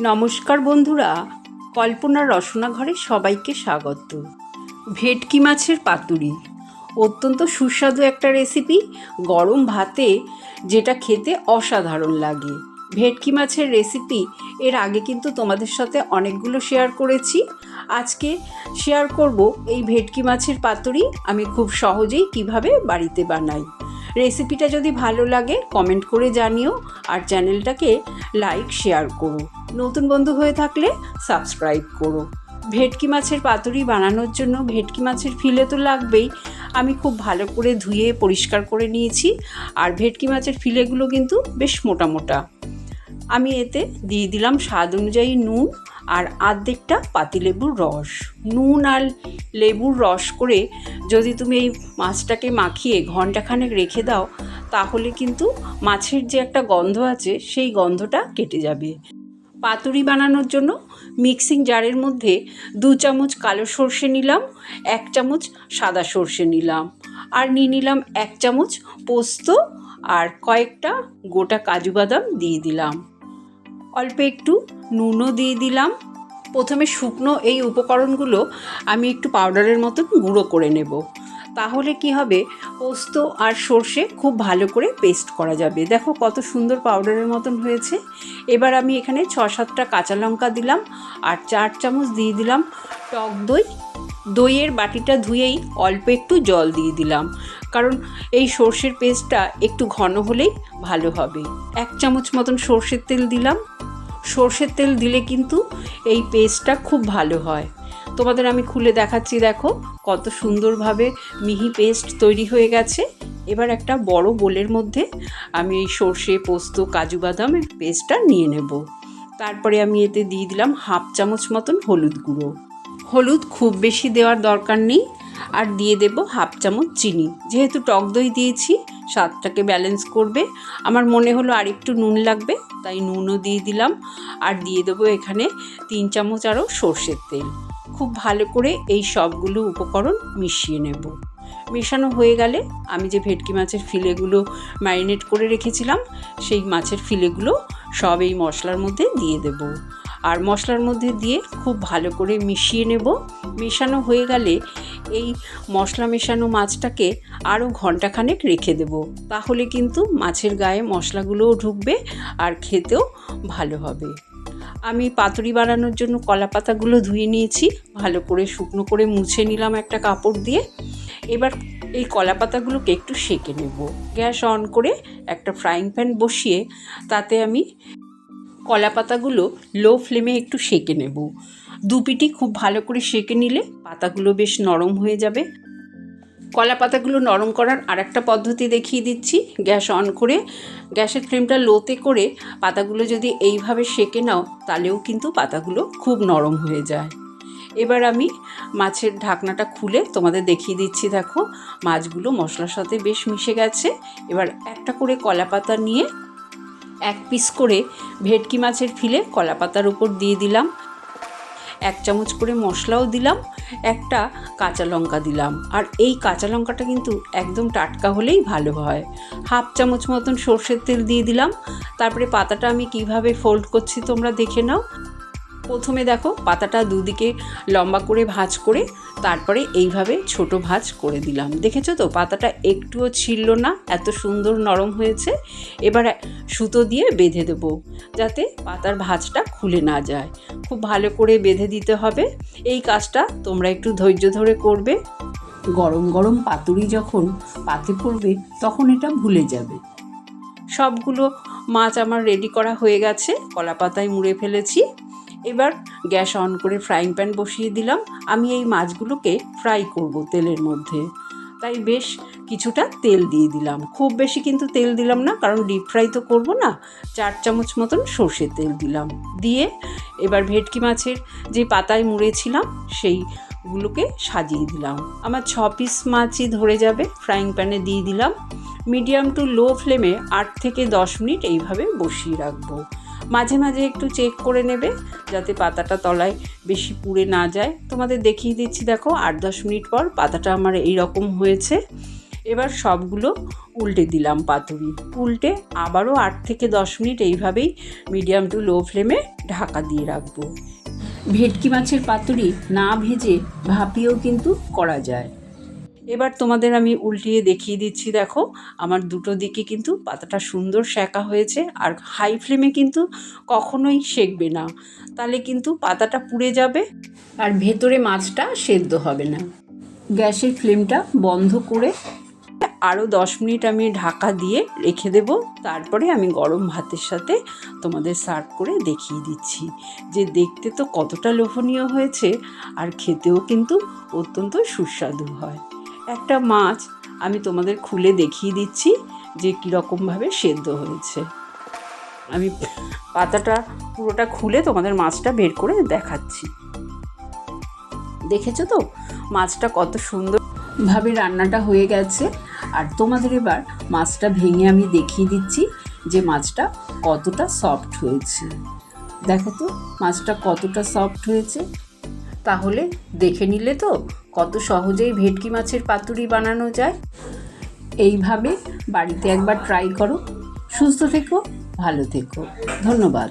নমস্কার বন্ধুরা কল্পনার রসনা ঘরে সবাইকে স্বাগত। ভেটকি মাছের পাতুরি, অত্যন্ত সুস্বাদু একটা রেসিপি গরম ভাতে যেটা খেতে অসাধারণ লাগে। ভেটকি মাছের রেসিপি এর আগে কিন্তু তোমাদের সাথে অনেকগুলো শেয়ার করেছি। আজকে শেয়ার করব এই ভেটকি মাছের পাতুরি আমি খুব সহজেই কীভাবে বাড়িতে বানাই। রেসিপিটা যদি ভালো লাগে কমেন্ট করে জানিও আর চ্যানেলটাকে লাইক শেয়ার করো। নতুন বন্ধু হয়ে থাকলে সাবস্ক্রাইব করো। ভেটকি মাছের পাতুরি বানানোর জন্য ভেটকি মাছের ফিলে তো লাগবেই। আমি খুব ভালো করে ধুয়ে পরিষ্কার করে নিয়েছি। আর ভেটকি মাছের ফিলেগুলো কিন্তু বেশ মোটা মোটা। আমি এতে দিয়ে দিলাম স্বাদ অনুযায়ী নুন আর আর্ধেকটা পাতিলেবুর রস। নুন আর লেবুর রস করে যদি তুমি এই মাছটাকে মাখিয়ে ঘন্টাখানেক রেখে দাও, তাহলে কিন্তু মাছের যে একটা গন্ধ আছে, সেই গন্ধটা কেটে যাবে। পাতুরি বানানোর জন্য মিক্সিং জারের মধ্যে দু চামচ কালো সর্ষে নিলাম, এক চামচ সাদা সর্ষে নিলাম আর নিয়ে নিলাম এক চামচ পোস্ত আর কয়েকটা গোটা কাজু বাদাম দিয়ে দিলাম। অল্প একটু নুনও দিয়ে দিলাম। প্রথমে শুকনো এই উপকরণগুলো আমি একটু পাউডারের মতন গুঁড়ো করে নেব। তাহলে কি হবে? পোস্ত আর সর্ষে খুব ভালো করে পেস্ট করা যাবে। দেখো কত সুন্দর পাউডারের মতন হয়েছে। এবার আমি এখানে ছ সাতটা কাঁচা লঙ্কা দিলাম আর চার চামচ দিয়ে দিলাম টক দই। দইয়ের বাটিটা ধুয়েই অল্প একটু জল দিয়ে দিলাম। কারণ এই সর্ষের পেস্টটা একটু ঘন হলেই ভালো হবে। এক চামচ মতন সর্ষের তেল দিলাম। সর্ষের তেল দিলে কিন্তু এই পেস্টটা খুব ভালো হয়। তোমাদের আমি খুলে দেখাচ্ছি, দেখো। কত সুন্দরভাবে মিহি পেস্ট তৈরি হয়ে গেছে। এবার একটা বড় বোলের মধ্যে আমি এই সর্ষে, পোস্ত, কাজু বাদামের পেস্টটা নিয়ে নেব। তারপরে আমি এতে দিয়ে দিলাম হাফ চামচ মতন হলুদ গুঁড়ো। হলুদ খুব বেশি দেওয়ার দরকার নেই। আর দিয়ে দেব হাফ চামচ চিনি। যেহেতু টক দই দিয়েছি, স্বাদটাকে ব্যালেন্স করবে। আমার মনে হলো আর একটু নুন লাগবে, তাই নুনও দিয়ে দিলাম। আর দিয়ে দেবো এখানে তিন চামচ আরও সর্ষের তেল। খুব ভালো করে এই সবগুলো উপকরণ মিশিয়ে নেব। মেশানো হয়ে গেলে আমি যে ভেটকি মাছের ফিলেগুলো ম্যারিনেট করে রেখেছিলাম, সেই মাছের ফিলেগুলো সব এই মশলার মধ্যে দিয়ে দেব। আর মশলার মধ্যে দিয়ে খুব ভালো করে মিশিয়ে নেব। মেশানো হয়ে গেলে এই মশলা মেশানো মাছটাকে আরও ঘন্টাখানেক রেখে দেব। তাহলে কিন্তু মাছের গায়ে মশলাগুলোও ঢুকবে আর খেতেও ভালো হবে। আমি পাতুরি বানানোর জন্য কলা পাতাগুলো ধুয়ে নিয়েছি। ভালো করে শুকনো করে মুছে নিলাম একটা কাপড় দিয়ে। এবার এই কলা পাতাগুলোকে একটু সেঁকে নেব। গ্যাস অন করে একটা ফ্রাইং প্যান বসিয়ে তাতে আমি কলা পাতাগুলো লো ফ্লেমে একটু সেঁকে নেব। দুপিটি খুব ভালো করে সেঁকে নিলে পাতাগুলো বেশ নরম হয়ে যাবে। কলা পাতাগুলো নরম করার আরেকটা পদ্ধতি দেখিয়ে দিচ্ছি। গ্যাস অন করে, গ্যাসের ফ্লেমটা লোতে করে পাতাগুলো যদি এইভাবে সেঁকে নাও, তাহলেও কিন্তু পাতাগুলো খুব নরম হয়ে যায়। এবার আমি মাছের ঢাকনাটা খুলে তোমাদের দেখিয়ে দিচ্ছি, দেখো। মাছগুলো মশলার সাথে বেশ মিশে গেছে। এবার একটা করে কলা পাতা নিয়ে এক পিস করে ভেটকি মাছের ফিলে কলা পাতার উপর দিয়ে দিলাম। এক চামচ করে মশলাও দিলাম, একটা কাঁচা লঙ্কা দিলাম। আর এই কাঁচা লঙ্কাটা কিন্তু একদম টাটকা হলেই ভালো হয়। হাফ চামচ মতন সর্ষের তেল দিয়ে দিলাম। তারপরে পাতাটা আমি কীভাবে ফোল্ড করছি তোমরা দেখে নাও। প্রথমে দেখো পাতাটা দুদিকে লম্বা করে ভাঁজ করে তারপরে এইভাবে ছোট ভাঁজ করে দিলাম। দেখেছ তো? পাতাটা একটুও ছিলল না, এত সুন্দর নরম হয়েছে। এবার সুতো দিয়ে বেঁধে দেবো যাতে পাতার ভাঁজটা খুলে না যায়। খুব ভালো করে বেঁধে দিতে হবে। এই কাজটা তোমরা একটু ধৈর্য ধরে করবে। গরম গরম পাতুরি যখন পাতে পড়বে, তখন এটা ভুলে যাবে। সবগুলো মাছ আমার রেডি করা হয়ে গেছে। কলা পাতায় মুড়ে ফেলেছি। এবার গ্যাস অন করে ফ্রাইং প্যান বসিয়ে দিলাম। আমি এই মাছগুলোকে ফ্রাই করব তেলের মধ্যে। তাই বেশ কিছুটা তেল দিয়ে দিলাম। খুব বেশি কিন্তু তেল দিলাম না, কারণ ডিপ ফ্রাই তো করব না। চার চামচ মতন সর্ষের তেল দিলাম। দিয়ে এবার ভেটকি মাছের যে পাতায় মুড়েছিলাম, সেইগুলোকে সাজিয়ে দিলাম। আমার ছ পিস মাছই ধরে যাবে ফ্রাইং প্যানে দিয়ে দিলাম। মিডিয়াম টু লো ফ্লেমে আট থেকে দশ মিনিট এইভাবে বসিয়ে রাখব। মাঝে মাঝে একটু চেক করে নেবে যাতে পাতাটা তলায় বেশি পুড়ে না যায়। তোমাদের দেখিয়ে দিচ্ছি, দেখো, আট দশ মিনিট পর পাতাটা আমার এই রকম হয়েছে। এবার সবগুলো উল্টে দিলাম পাতুরি। উল্টে আবারও আট থেকে দশ মিনিট এইভাবেই মিডিয়াম টু লো ফ্লেমে ঢাকা দিয়ে রাখব। ভেটকি মাছের পাতুরি না ভেজে ভাপিয়েও কিন্তু করা যায়। এবার তোমাদের আমি উল্টিয়ে দেখিয়ে দিচ্ছি, দেখো। আমার দুটো দিকে কিন্তু পাতাটা সুন্দর সেঁকা হয়েছে আর হাই ফ্লেমে কিন্তু কখনোই সেঁকবে না। তাহলে কিন্তু পাতাটা পুড়ে যাবে আর ভেতরে মাছটা সেদ্ধ হবে না। গ্যাসের ফ্লেমটা বন্ধ করে আরও দশ মিনিট আমি ঢাকা দিয়ে রেখে দেব। তারপরে আমি গরম ভাতের সাথে তোমাদের সার্ভ করে দেখিয়ে দিচ্ছি যে দেখতে তো কতটা লোভনীয় হয়েছে আর খেতেও কিন্তু অত্যন্ত সুস্বাদু হয়। একটা মাছ আমি তোমাদের খুলে দেখিয়ে দিচ্ছি যে কীরকমভাবে সেদ্ধ হয়েছে। আমি পাতাটা পুরোটা খুলে তোমাদের মাছটা বের করে দেখাচ্ছি। দেখেছ তো? মাছটা কত সুন্দরভাবে রান্নাটা হয়ে গেছে। আর তোমাদের এবার মাছটা ভেঙে আমি দেখিয়ে দিচ্ছি যে মাছটা কতটা সফট হয়েছে। দেখো তো, মাছটা কতটা সফট হয়েছে। তাহলে দেখে নিলে তো কত সহজেই ভেটকি মাছের পাতুরি বানানো যায়। এইভাবে বাড়িতে একবার ট্রাই করো। সুস্থ থেকো, ভালো থেকো। ধন্যবাদ।